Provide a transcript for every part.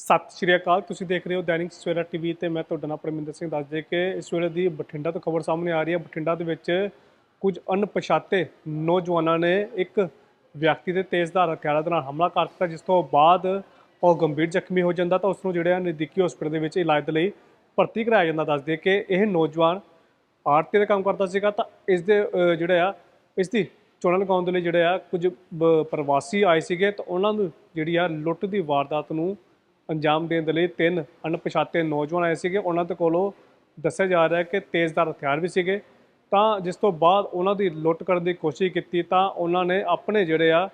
ਸਤਿ ਸ਼੍ਰੀ ਅਕਾਲ। ਤੁਸੀਂ ਦੇਖ ਰਹੇ ਹੋ ਦੈਨਿਕ ਸਵੇਰਾ ਟੀਵੀ ਤੇ ਮੈਂ ਤੁਹਾਡਾ ਨਾਮ ਪਰਮਿੰਦਰ ਸਿੰਘ ਦੱਸ ਦੇ ਕਿ ਇਸ ਵੇਲੇ ਦੀ ਬਠਿੰਡਾ ਤੋਂ ਖਬਰ ਸਾਹਮਣੇ ਆ ਰਹੀ ਹੈ। ਬਠਿੰਡਾ ਦੇ ਵਿੱਚ ਕੁਝ ਅਣਪਛਾਤੇ ਨੌਜਵਾਨਾਂ ਨੇ ਇੱਕ ਵਿਅਕਤੀ ਦੇ ਤੇਜ਼ਧਾਰ ਹਥਿਆਰਾਂ ਦੇ ਨਾਲ ਹਮਲਾ ਕਰ ਦਿੱਤਾ, ਜਿਸ ਤੋਂ ਬਾਅਦ ਉਹ ਗੰਭੀਰ ਜ਼ਖਮੀ ਹੋ ਜਾਂਦਾ ਤਾਂ ਉਸ ਨੂੰ ਜਿਹੜਾ ਨਜ਼ਦੀਕੀ ਹਸਪਤਾਲ ਦੇ ਵਿੱਚ ਇਲਾਜ ਦੇ ਲਈ ਭਰਤੀ ਕਰਾਇਆ ਜਾਂਦਾ। ਦੱਸ ਦੇ ਕਿ ਇਹ ਨੌਜਵਾਨ ਆਰਤੀ ਦਾ ਕੰਮ ਕਰਦਾ ਸੀਗਾ ਤਾਂ ਇਸ ਦੇ ਜਿਹੜਾ ਆ, ਇਸ ਦੀ ਚੋਣਾਂ ਲਗਾਉਣ ਦੇ ਲਈ ਜਿਹੜੇ ਆ ਕੁਝ ਬ- ਪ੍ਰਵਾਸੀ ਆਏ ਸੀਗੇ ਤਾਂ ਉਹਨਾਂ ਨੂੰ ਜਿਹੜੀ ਆ ਲੁੱਟ ਦੀ ਵਾਰਦਾਤ ਨੂੰ ਅੰਜਾਮ ਦੇਣ ਦੇ ਲਈ ਤਿੰਨ ਅਣਪਛਾਤੇ ਨੌਜਵਾਨ ਆਏ ਸੀਗੇ। ਉਹਨਾਂ ਦੇ ਕੋਲੋਂ ਦੱਸਿਆ ਜਾ ਰਿਹਾ ਹੈ ਕਿ ਤੇਜ਼ਧਾਰ ਹਥਿਆਰ ਵੀ ਸੀਗੇ। ਤਾਂ ਜਿਸ ਤੋਂ ਬਾਅਦ ਉਹਨਾਂ ਦੀ ਲੁੱਟ ਕਰਨ ਦੀ ਕੋਸ਼ਿਸ਼ ਕੀਤੀ, ਤਾਂ ਉਹਨਾਂ ਨੇ ਆਪਣੇ ਜਿਹੜੇ ਆ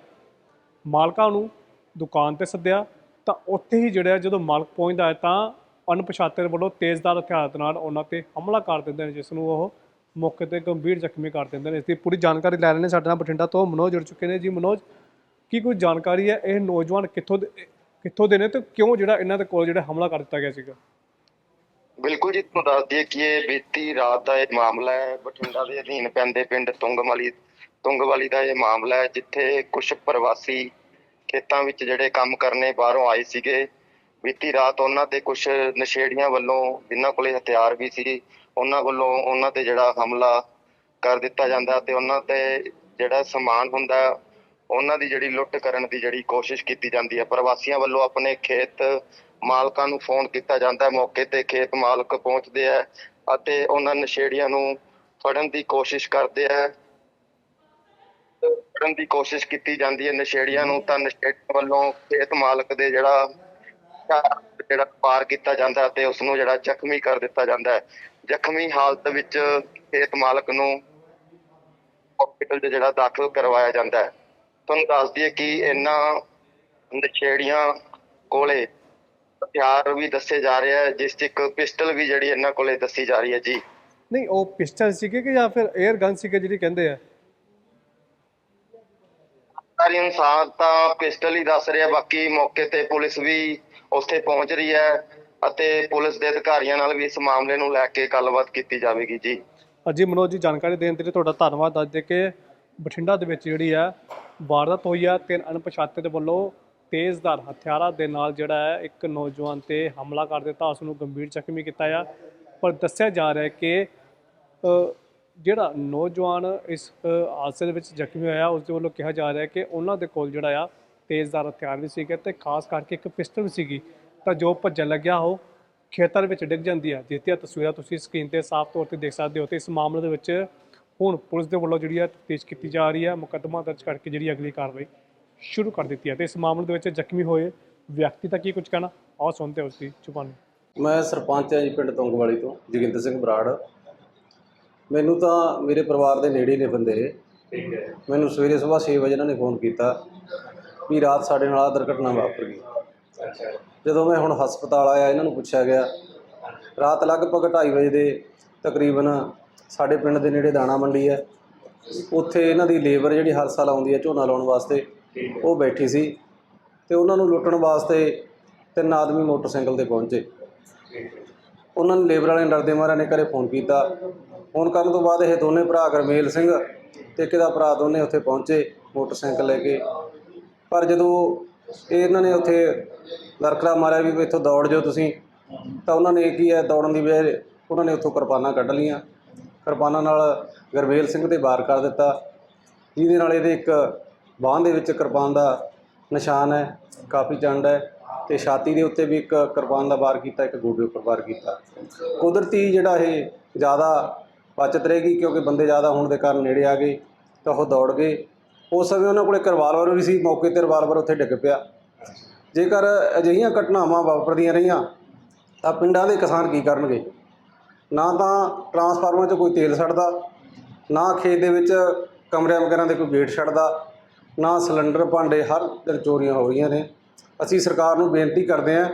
ਮਾਲਕਾਂ ਨੂੰ ਦੁਕਾਨ ਤੇ ਸੱਦਿਆ। ਤਾਂ ਉੱਥੇ ਹੀ ਜਿਹੜਾ ਜਦੋਂ ਮਾਲਕ ਪਹੁੰਚਦਾ ਹੈ, ਤਾਂ ਅਣਪਛਾਤੇ ਵੱਲੋਂ ਤੇਜ਼ਧਾਰ ਹਥਿਆਰ ਦੇ ਨਾਲ ਉਹਨਾਂ ਤੇ ਹਮਲਾ ਕਰ ਦਿੰਦੇ ਨੇ, ਜਿਸ ਨੂੰ ਉਹ ਮੌਕੇ ਤੇ ਗੰਭੀਰ ਜ਼ਖਮੀ ਕਰ ਦਿੰਦੇ ਨੇ। ਇਸ ਦੀ ਪੂਰੀ ਜਾਣਕਾਰੀ ਲੈ ਰਹੇ ਨੇ ਸਾਡੇ ਨਾਲ ਬਠਿੰਡਾ ਤੋਂ ਮਨੋਜ ਜੁੜ ਚੁੱਕੇ ਨੇ। ਜੀ ਮਨੋਜ, ਕੀ ਕੋਈ ਜਾਣਕਾਰੀ ਹੈ? ਇਹ ਨੌਜਵਾਨ ਕਿੱਥੋਂ ਦੇ ਕਿੱਥੋਂ ਦੇ ਨੇ ਤੇ ਕਿਉਂ ਜਿਹੜਾ ਇਹਨਾਂ ਦੇ ਕੋਲ ਜਿਹੜਾ ਹਮਲਾ ਕਰ ਦਿੱਤਾ ਗਿਆ ਸੀਗਾ? ਬਿਲਕੁਲ ਜੀ, ਤੁਹਾਨੂੰ ਦੱਸ ਦਈਏ ਕਿ ਇਹ ਬੀਤੀ ਰਾਤ ਦਾ ਇਹ ਮਾਮਲਾ ਹੈ। ਬਠਿੰਡਾ ਦੇ ਅਧੀਨ ਪੈਂਦੇ ਪਿੰਡ ਤੁੰਗਵਾਲੀ ਤੁੰਗਵਾਲੀ ਦਾ ਇਹ ਮਾਮਲਾ ਹੈ, ਜਿੱਥੇ ਕੁਝ ਪ੍ਰਵਾਸੀ ਖੇਤਾਂ ਵਿੱਚ ਜਿਹੜੇ ਕੰਮ ਕਰਨੇ ਬਾਹਰੋਂ ਆਏ ਸੀਗੇ। ਬੀਤੀ ਰਾਤ ਉਹਨਾਂ ਤੇ ਕੁਝ ਨਸ਼ੇੜੀਆਂ ਵੱਲੋਂ, ਜਿਨ੍ਹਾਂ ਕੋਲੇ ਹਥਿਆਰ ਵੀ ਸੀ, ਉਹਨਾਂ ਵੱਲੋਂ ਉਹਨਾਂ ਤੇ ਜਿਹੜਾ ਹਮਲਾ ਕਰ ਦਿੱਤਾ ਜਾਂਦਾ ਤੇ ਉਹਨਾਂ ਤੇ ਜਿਹੜਾ ਸਮਾਨ ਹੁੰਦਾ ਉਹਨਾਂ ਦੀ ਜਿਹੜੀ ਲੁੱਟ ਕਰਨ ਦੀ ਜਿਹੜੀ ਕੋਸ਼ਿਸ਼ ਕੀਤੀ ਜਾਂਦੀ ਹੈ, ਪ੍ਰਵਾਸੀਆਂ ਵੱਲੋਂ ਆਪਣੇ ਖੇਤ ਮਾਲਕਾਂ ਨੂੰ ਫੋਨ ਕੀਤਾ ਜਾਂਦਾ ਹੈ, ਮੌਕੇ ਤੇ ਖੇਤ ਮਾਲਕ ਪਹੁੰਚਦੇ ਆ ਅਤੇ ਉਹਨਾਂ ਨਸ਼ੇੜੀਆਂ ਨੂੰ ਫੜਨ ਦੀ ਕੋਸ਼ਿਸ਼ ਕਰਦੇ ਆ ਫੜਨ ਦੀ ਕੋਸ਼ਿਸ਼ ਕੀਤੀ ਜਾਂਦੀ ਹੈ ਨਸ਼ੇੜੀਆਂ ਨੂੰ ਤਾਂ ਨਸ਼ੇੜੀਆਂ ਵੱਲੋਂ ਖੇਤ ਮਾਲਕ ਦੇ ਜਿਹੜਾ ਜਿਹੜਾ ਪਾਰ ਕੀਤਾ ਜਾਂਦਾ ਹੈ ਤੇ ਉਸ ਨੂੰ ਜਿਹੜਾ ਜ਼ਖਮੀ ਕਰ ਦਿੱਤਾ ਜਾਂਦਾ ਹੈ। ਜ਼ਖਮੀ ਹਾਲਤ ਵਿੱਚ ਖੇਤ ਮਾਲਕ ਨੂੰ ਹਸਪੀਟਲ 'ਚ ਜਿਹੜਾ ਦਾਖਲ ਕਰਵਾਇਆ ਜਾਂਦਾ ਹੈ। ਤੁਹਾਨੂੰ ਦੱਸ ਦਈਏ ਕਿ ਇਹਨਾਂ ਨਸ਼ੇੜੀਆਂ ਕੋਲੇ ਹਥਿਆਰ ਵੀ ਦੱਸੇ ਜਾ ਰਹੇ ਆ ਜਿਸ ਇੱਕ ਪਿਸਟਲ ਵੀ ਜਿਹੜੀ ਇਹਨਾਂ ਕੋਲੇ ਦੱਸੀ ਜਾ ਰਹੀ ਹੈ ਜੀ। ਨਹੀਂ ਉਹ ਪਿਸਟਲ ਸੀਗੇ ਕਿ ਜਾਂ ਫਿਰ 에ਅਰ ਗਨ ਸੀਗੇ ਜਿਹੜੀ ਕਹਿੰਦੇ ਆ? ਸਾਰੀ ਇਨਸਾਨ ਤਾਂ ਪਿਸਟਲ ਹੀ ਦੱਸ ਰਿਹਾ ਬਾਕੀ ਮੌਕੇ ਤੇ ਪੁਲਿਸ ਵੀ ਉੱਥੇ ਪਹੁੰਚ ਰਹੀ ਹੈ ਅਤੇ ਪੁਲਿਸ ਦੇ ਅਧਿਕਾਰੀਆਂ ਨਾਲ ਵੀ ਇਸ ਮਾਮਲੇ ਨੂੰ ਲੈ ਕੇ ਗੱਲਬਾਤ ਕੀਤੀ ਜਾਵੇਗੀ ਜੀ। ਅਜੀ ਮਨੋਜ ਜੀ ਜਾਣਕਾਰੀ ਦੇਣ ਦੇ ਲਈ ਤੁਹਾਡਾ ਧੰਨਵਾਦ। ਦੱਸ ਦੇ ਕਿ ਬਠਿੰਡਾ ਦੇ ਵਿੱਚ ਜਿਹੜੀ ਆ ਵਾਰਦਾਤ ਹੋਈ ਆ ਤਿੰਨ ਅਣਪਛਾਤੇ ਦੇ ਵੱਲੋਂ ਤੇਜ਼ਧਾਰ ਹਥਿਆਰਾਂ ਦੇ ਨਾਲ ਜਿਹੜਾ ਹੈ ਇੱਕ ਨੌਜਵਾਨ ਤੇ ਹਮਲਾ ਕਰ ਦਿੱਤਾ। ਉਸ ਨੂੰ ਗੰਭੀਰ ਜ਼ਖਮੀ ਕੀਤਾ ਆ। ਪਰ ਦੱਸਿਆ ਜਾ ਰਿਹਾ ਹੈ ਕਿ ਜਿਹੜਾ ਨੌਜਵਾਨ ਇਸ ਹਾਦਸੇ ਦੇ ਵਿੱਚ ਜ਼ਖਮੀ ਹੋਇਆ ਉਸ ਦੇ ਵੱਲੋਂ ਕਿਹਾ ਜਾ ਰਿਹਾ ਹੈ ਕਿ ਉਹਨਾਂ ਦੇ ਕੋਲ ਜਿਹੜਾ ਆ ਤੇਜ਼ਧਾਰ ਹਥਿਆਰ ਵੀ ਸੀਗੇ ਤੇ ਖਾਸ ਕਰਕੇ ਇੱਕ ਪਿਸਟਲ ਵੀ ਸੀਗੀ। ਤਾਂ ਜੋ ਭੱਜਣ ਲੱਗਿਆ ਉਹ ਖੇਤਰ ਵਿੱਚ ਡਿੱਗ ਜਾਂਦੀ ਹੈ ਜਿਸ ਦੀਆਂ ਤਸਵੀਰਾਂ ਤੁਸੀਂ ਸਕਰੀਨ ਤੇ ਸਾਫ਼ ਤੌਰ ਤੇ ਦੇਖ ਸਕਦੇ ਹੋ ਤੇ ਇਸ ਮਾਮਲੇ ਦੇ ਵਿੱਚ ਹੁਣ ਪੁਲਿਸ ਦੇ ਵੱਲੋਂ ਜਿਹੜੀ ਹੈ ਤਫਤੀਸ਼ ਕੀਤੀ ਜਾ ਰਹੀ ਹੈ ਮੁਕੱਦਮਾ ਦਰਜ ਕਰਕੇ ਜਿਹੜੀ ਅਗਲੀ ਕਾਰਵਾਈ ਸ਼ੁਰੂ ਕਰ ਦਿੱਤੀ ਹੈ ਤੇ ਇਸ ਮਾਮਲੇ ਦੇ ਵਿੱਚ ਜ਼ਖਮੀ ਹੋਏ ਵਿਅਕਤੀ ਦਾ ਕੀ ਕੁਝ ਕਹਿਣਾ? ਆਓ ਸੁਣਦੇ ਹਾਂ ਉਸ ਦੀ ਜ਼ੁਬਾਨੀ। ਮੈਂ ਸਰਪੰਚ ਹਾਂ ਜੀ ਪਿੰਡ ਤੁੰਗਵਾਲੀ ਤੋਂ ਜੋਗਿੰਦਰ ਸਿੰਘ ਬਰਾੜ। ਮੈਨੂੰ ਤਾਂ ਮੇਰੇ ਪਰਿਵਾਰ ਦੇ ਨੇੜੇ ਨੇ ਬੰਦੇ। ਠੀਕ ਹੈ। ਮੈਨੂੰ ਸਵੇਰੇ ਸਵੇਰ 6 ਵਜੇ ਇਹਨਾਂ ਨੇ ਫੋਨ ਕੀਤਾ ਵੀ ਰਾਤ ਸਾਡੇ ਨਾਲ ਆਹ ਦੁਰਘਟਨਾ ਵਾਪਰ ਗਈ। ਜਦੋਂ ਮੈਂ ਹੁਣ ਹਸਪਤਾਲ ਆਇਆ ਇਹਨਾਂ ਨੂੰ ਪੁੱਛਿਆ ਗਿਆ ਰਾਤ ਲਗਭਗ 2:30 ਵਜੇ ਦੇ ਤਕਰੀਬਨ ਸਾਡੇ ਪਿੰਡ ਦੇ ਨੇੜੇ ਦਾਣਾ ਮੰਡੀ ਹੈ। ਉੱਥੇ ਇਹਨਾਂ ਦੀ ਲੇਬਰ ਜਿਹੜੀ ਹਰ ਸਾਲ ਆਉਂਦੀ ਹੈ ਝੋਨਾ ਲਾਉਣ ਵਾਸਤੇ, ਉਹ ਬੈਠੀ ਸੀ ਤੇ ਉਹਨਾਂ ਨੂੰ ਲੁੱਟਣ ਵਾਸਤੇ ਤਿੰਨ ਆਦਮੀ ਮੋਟਰਸਾਈਕਲ ਤੇ ਪਹੁੰਚੇ। ਉਹਨਾਂ ਨੇ ਲੇਬਰ ਵਾਲੇ ਡਰਦੇ ਮਾਰਿਆਂ ਨੇ ਘਰੇ ਫੋਨ ਕੀਤਾ। ਫੋਨ ਕਰਨ ਤੋਂ ਬਾਅਦ ਇਹ ਦੋਨੇ ਭਰਾ ਗਰਮੇਲ ਸਿੰਘ ਤੇ ਇੱਕ ਦਾ ਭਰਾ ਦੋਨੇ ਉੱਥੇ ਪਹੁੰਚੇ ਮੋਟਰਸਾਈਕਲ ਲੈ ਕੇ। ਪਰ ਜਦੋਂ ਇਹ ਇਹਨਾਂ ਨੇ ਉੱਥੇ ਲੜਕੜਾ ਮਾਰਿਆ ਵੀ ਇੱਥੋਂ ਦੌੜ ਜਾਓ ਤੁਸੀਂ, ਤਾਂ ਉਹਨਾਂ ਨੇ ਕੀ ਹੈ, ਦੌੜਨ ਦੀ ਬਜਾਏ ਉਹਨਾਂ ਨੇ ਉੱਥੋਂ ਕਿਰਪਾਨਾਂ ਕੱਢ ਲੀਆਂ ਕਿਰਪਾਨਾਂ ਨਾਲ ਗਰਮੇਲ ਸਿੰਘ ਤੇ ਵਾਰ ਕਰ ਦਿੱਤਾ। ਜਿਹਦੇ ਨਾਲ ਇਹਦੇ ਇੱਕ ਬਾਂਹ ਦੇ ਵਿੱਚ ਕਿਰਪਾਨ ਦਾ ਨਿਸ਼ਾਨ ਹੈ, ਕਾਫੀ ਚੰਡ ਹੈ ਤੇ ਛਾਤੀ ਦੇ ਉੱਤੇ ਵੀ ਇੱਕ ਕਿਰਪਾਨ ਦਾ ਵਾਰ ਕੀਤਾ, ਇੱਕ ਗੋਡੇ ਉੱਪਰ ਵਾਰ ਕੀਤਾ। ਕੁਦਰਤੀ ਜਿਹੜਾ ਇਹ ਜ਼ਿਆਦਾ ਬਚਤ ਰਹੇਗੀ ਕਿਉਂਕਿ ਬੰਦੇ ਜ਼ਿਆਦਾ ਹੋਣ ਦੇ ਕਾਰਨ ਨੇੜੇ ਆ ਗਏ ਤਾਂ ਉਹ ਦੌੜ ਗਏ। ਉਸ ਸਮੇਂ ਉਹਨਾਂ ਕੋਲੇ ਰਿਵਾਲਵਰ ਵੀ ਸੀ, ਮੌਕੇ ਤੇ ਰਿਵਾਲਵਰ ਉੱਥੇ ਡਿੱਗ ਪਿਆ। ਜੇਕਰ ਅਜਿਹੀਆਂ ਘਟਨਾਵਾਂ ਵਾਪਰਦੀਆਂ ਰਹੀਆਂ ਤਾਂ ਪਿੰਡਾਂ ਦੇ ਕਿਸਾਨ ਕੀ ਕਰਨਗੇ? ਨਾ ਤਾਂ ਟਰਾਂਸਫਾਰਮਰ 'ਚ ਕੋਈ ਤੇਲ ਛੱਡਦਾ ਨਾ ਖੇਤ ਦੇ ਵਿੱਚ ਕਮਰਿਆਂ ਵਗੈਰਾ ਦੇ ਕੋਈ ਗੇਟ ਛੱਡਦਾ ਨਾ ਸਿਲੰਡਰ ਭਾਂਡੇ ਹਰ ਦਿਨ ਚੋਰੀਆਂ ਹੋ ਰਹੀਆਂ ਨੇ। ਅਸੀਂ ਸਰਕਾਰ ਨੂੰ ਬੇਨਤੀ ਕਰਦੇ ਹਾਂ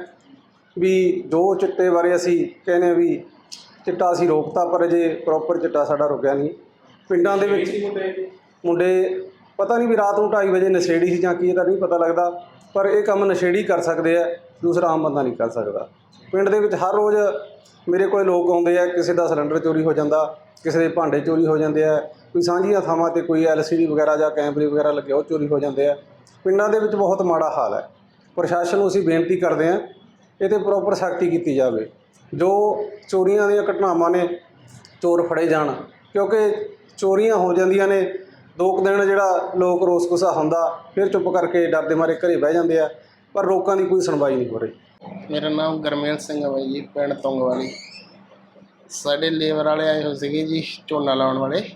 ਵੀ ਜੋ ਚਿੱਟੇ ਬਾਰੇ ਅਸੀਂ ਕਹਿੰਦੇ ਵੀ ਚਿੱਟਾ ਅਸੀਂ ਰੋਕਤਾ ਪਰ ਅਜੇ ਪ੍ਰੋਪਰ ਚਿੱਟਾ ਸਾਡਾ ਰੁਕਿਆ ਨਹੀਂ। ਪਿੰਡਾਂ ਦੇ ਵਿੱਚ ਮੁੰਡੇ ਪਤਾ ਨਹੀਂ ਵੀ ਰਾਤ ਨੂੰ 2:30 ਵਜੇ ਨਸ਼ੇੜੀ ਸੀ ਜਾਂ ਕੀ ਇਹ ਤਾਂ ਨਹੀਂ ਪਤਾ ਲੱਗਦਾ। ਪਰ ਇਹ ਕੰਮ ਨਸ਼ੇੜੀ ਕਰ ਸਕਦੇ ਆ, ਦੂਸਰਾ ਆਮ ਬੰਦਾ ਨਹੀਂ ਕਰ ਸਕਦਾ। ਪਿੰਡ ਦੇ ਵਿੱਚ ਹਰ ਰੋਜ਼ ਮੇਰੇ ਕੋਲ ਲੋਕ ਆਉਂਦੇ ਆ, ਕਿਸੇ ਦਾ ਸਿਲੰਡਰ ਚੋਰੀ ਹੋ ਜਾਂਦਾ, ਕਿਸੇ ਦੇ ਭਾਂਡੇ ਚੋਰੀ ਹੋ ਜਾਂਦੇ ਆ, ਕੋਈ ਸਾਂਝੀਆਂ ਥਾਵਾਂ ਤੇ ਕੋਈ ਐਲਸੀਡੀ ਵਗੈਰਾ ਜਾਂ ਕੈਮਰੇ ਵਗੈਰਾ ਲੱਗੇ, ਉਹ ਚੋਰੀ ਹੋ ਜਾਂਦੇ ਆ। ਪਿੰਡਾਂ ਦੇ ਵਿੱਚ ਬਹੁਤ ਮਾੜਾ ਹਾਲ ਹੈ। ਪ੍ਰਸ਼ਾਸਨ ਨੂੰ ਅਸੀਂ ਬੇਨਤੀ ਕਰਦੇ ਹਾਂ ਇਹ ਤੇ ਪ੍ਰੋਪਰ ਸਖਤੀ ਕੀਤੀ ਜਾਵੇ। ਜੋ ਚੋਰੀਆਂ ਦੀਆਂ ਘਟਨਾਵਾਂ ਨੇ, ਚੋਰ ਫੜੇ ਜਾਣ, ਕਿਉਂਕਿ ਚੋਰੀਆਂ ਹੋ ਜਾਂਦੀਆਂ ਨੇ ਦੋ ਕੁ ਦਿਨ ਜਿਹੜਾ ਲੋਕ ਰੋਸ ਗੁੱਸਾ ਹੁੰਦਾ, ਫਿਰ ਚੁੱਪ ਕਰਕੇ ਡਰਦੇ ਮਾਰੇ ਘਰੇ ਬਹਿ ਜਾਂਦੇ ਆ, ਪਰ ਲੋਕਾਂ ਦੀ ਕੋਈ ਸੁਣਵਾਈ ਨਹੀਂ ਹੋ ਰਹੀ। ਮੇਰਾ ਨਾਮ ਗਰਮੇਲ ਸਿੰਘ ਹੈ ਬਾਈ ਜੀ, ਪਿੰਡ ਤੁੰਗਵਾਲੀ। ਸਾਡੇ ਲੇਬਰ ਵਾਲੇ ਆਏ ਹੋਏ ਸੀਗੇ ਜੀ, ਝੋਨਾ ਲਾਉਣ ਵਾਲੇ।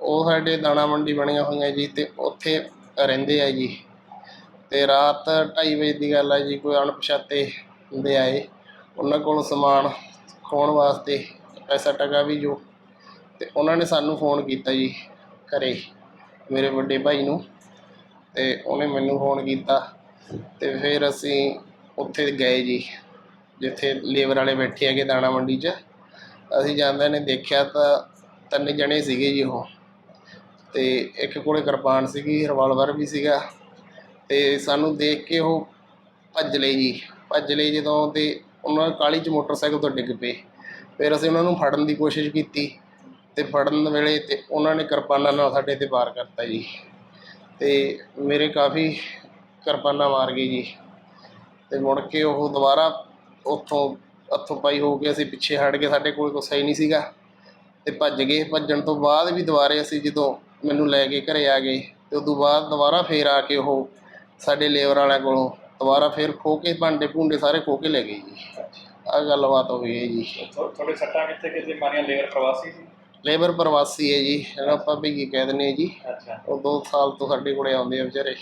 ਉਹ ਸਾਡੇ ਦਾਣਾ ਮੰਡੀ ਬਣੀਆਂ ਹੋਈਆਂ ਜੀ ਤੇ ਉੱਥੇ ਰਹਿੰਦੇ ਆ ਜੀ। ਤੇ ਰਾਤ 2:30 ਵਜੇ ਦੀ ਗੱਲ ਹੈ ਜੀ, ਕੋਈ ਅਣਪਛਾਤੇ ਹੁੰਦੇ ਆਏ। ਉਹਨਾਂ ਕੋਲ ਸਮਾਨ ਖੋਣ ਵਾਸਤੇ ਪੈਸਾ ਟਕਾ ਵੀ ਜੋ। ਤੇ ਉਹਨਾਂ ਨੇ ਸਾਨੂੰ ਫੋਨ ਕੀਤਾ ਜੀ। ਘਰੇ ਮੇਰੇ ਵੱਡੇ ਭਾਈ ਨੂੰ ਤੇ ਉਹਨੇ ਮੈਨੂੰ ਫੋਨ ਕੀਤਾ ਤੇ ਫਿਰ ਅਸੀਂ ਉੱਥੇ ਗਏ ਜੀ, ਜਿੱਥੇ ਲੇਬਰ ਵਾਲੇ ਬੈਠੇ ਹੈਗੇ ਦਾਣਾ ਮੰਡੀ 'ਚ। ਅਸੀਂ ਜਾਂਦੇ ਨੇ ਦੇਖਿਆ ਤਾਂ ਤਿੰਨ ਜਣੇ ਸੀਗੇ ਜੀ ਉਹ ਤੇ ਇੱਕ ਕੋਲੇ ਕਿਰਪਾਨ ਸੀਗੀ ਰਿਵਾਲਵਰ ਵੀ ਸੀਗਾ ਤੇ ਸਾਨੂੰ ਦੇਖ ਕੇ ਉਹ ਭੱਜ ਲਏ ਜੀ। ਭੱਜ ਲਏ ਜਦੋਂ ਤੇ ਉਹਨਾਂ ਕਾਲੀ ਚ ਮੋਟਰਸਾਈਕਲ ਤੋਂ ਡਿੱਗ ਪਏ। ਫਿਰ ਅਸੀਂ ਉਹਨਾਂ ਨੂੰ ਫੜਨ ਦੀ ਕੋਸ਼ਿਸ਼ ਕੀਤੀ। ਤੇ ਫੜਨ ਵੇਲੇ ਤੇ ਉਹਨਾਂ ਨੇ ਕਿਰਪਾਨਾਂ ਨਾਲ ਸਾਡੇ ਤੇ ਵਾਰ ਕਰਤਾ ਜੀ। ਤੇ ਮੇਰੇ ਕਾਫੀ ਕਿਰਪਾਨਾਂ ਮਾਰ ਗਏ ਜੀ। ਤੇ ਮੁੜ ਕੇ ਉਹ ਦੁਬਾਰਾ ਉੱਥੋਂ ਹੱਥੋਂ ਪਾਈ ਹੋ ਕੇ ਅਸੀਂ ਪਿੱਛੇ ਹਟ ਗਏ, ਸਾਡੇ ਕੋਲ ਕੁਛ ਹੀ ਨਹੀਂ ਸੀਗਾ। ਤੇ ਭੱਜ ਗਏ, ਭੱਜਣ ਤੋਂ ਬਾਅਦ ਵੀ ਦੁਬਾਰੇ ਅਸੀਂ ਜਦੋਂ ਮੈਨੂੰ ਲੈ ਕੇ ਘਰੇ ਆ ਗਏ, ਤੇ ਉਦੋਂ ਬਾਅਦ ਦੁਬਾਰਾ ਫੇਰ ਆ ਕੇ ਉਹ ਸਾਡੇ ਲੇਬਰ ਵਾਲਿਆਂ ਕੋਲੋਂ ਦੁਬਾਰਾ ਫੇਰ ਖੋ ਕੇ ਭਾਂਡੇ ਭੁੰਡੇ ਸਾਰੇ ਖੋ ਕੇ ਲੈ ਗਏ ਜੀ। ਆ ਗੱਲਬਾਤ ਹੋ ਗਈ ਹੈ ਜੀ। ਤੁਹਾਡੇ ਸੱਟਾਂ ਕਿੱਥੇ ਕਿੱਥੇ ਮਾਰੀਆਂ? ਲੇਬਰ ਪ੍ਰਵਾਸੀ ਸੀ? ਲੇਬਰ ਪ੍ਰਵਾਸੀ ਹੈ ਜੀ ਇਹਨੂੰ ਆਪਾਂ ਭਈਏ ਕਹਿ ਦਿੰਦੇ ਹਾਂ ਜੀ। ਅੱਛਾ। ਉਹ 2 ਸਾਲ ਤੋਂ ਸਾਡੇ ਕੋਲੇ ਆਉਂਦੇ ਆ ਵਿਚਾਰੇ।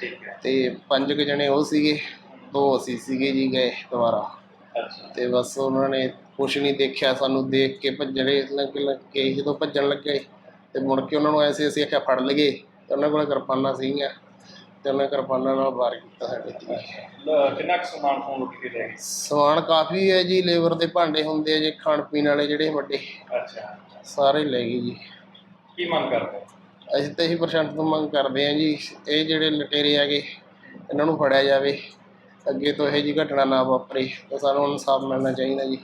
ਠੀਕ ਹੈ। ਤੇ ਪੰਜ ਕੁ ਜਣੇ ਉਹ ਸੀਗੇ ਦੋ ਅਸੀਂ ਸੀਗੇ ਜੀ ਗਏ ਦੁਬਾਰਾ। ਅੱਛਾ। ਤੇ ਬਸ ਉਹਨਾਂ ਨੇ ਕੁਛ ਨਹੀਂ ਦੇਖਿਆ ਸਾਨੂੰ ਦੇਖ ਕੇ ਭੱਜਣੇ ਲੱਗ ਲੱਗੇ ਜਦੋਂ ਭੱਜਣ ਲੱਗੇ। ਤੇ ਮੁੜ ਕੇ ਉਹਨਾਂ ਨੂੰ ਐਸੇ ਅਸੀਂ ਆਖਿਆ ਫੜ ਲਈਏ। ਤੇ ਉਹਨਾਂ ਕੋਲ ਕਿਰਪਾਨਾਂ ਸੀਗੀਆਂ। ਤੇ ਉਹਨਾਂ ਕਿਰਪਾਨਾਂ ਨਾਲ ਵਾਰ ਕੀਤਾ ਸਾਡੇ ਤੇ। ਲ- ਕਿੰਨਾ ਕੁ ਸਮਾਨ ਫੋਨ ਲੁੱਟ ਕੇ ਲੈ ਗਏ? ਸਮਾਨ ਕਾਫੀ ਹੈ ਜੀ ਲੇਬਰ ਦੇ ਭਾਂਡੇ ਹੁੰਦੇ ਆ ਜੀ ਖਾਣ ਪੀਣ ਵਾਲੇ ਜਿਹੜੇ ਵੱਡੇ। ਅੱਛਾ। ਸਾਰੇ ਲੈ ਗਏ ਜੀ। ਕੀ ਮੰਗ ਕਰਦੇ? ਹੋ? ਅਸੀਂ ਤਾਂ ਇਹੀ ਪ੍ਰਸ਼ਾਸਨ ਤੋਂ ਮੰਗ ਕਰਦੇ ਹਾਂ ਜੀ ਇਹ ਜਿਹੜੇ ਲਟੇਰੇ ਹੈਗੇ ਇਹਨਾਂ ਨੂੰ ਫੜਿਆ ਜਾਵੇ। ਅੱਗੇ ਤੋਂ ਇਹੋ ਜਿਹੀ ਘਟਨਾ ਨਾ ਵਾਪਰੇ ਤਾਂ ਸਾਨੂੰ ਇਨਸਾਫ ਮਿਲਣਾ ਚਾਹੀਦਾ ਜੀ।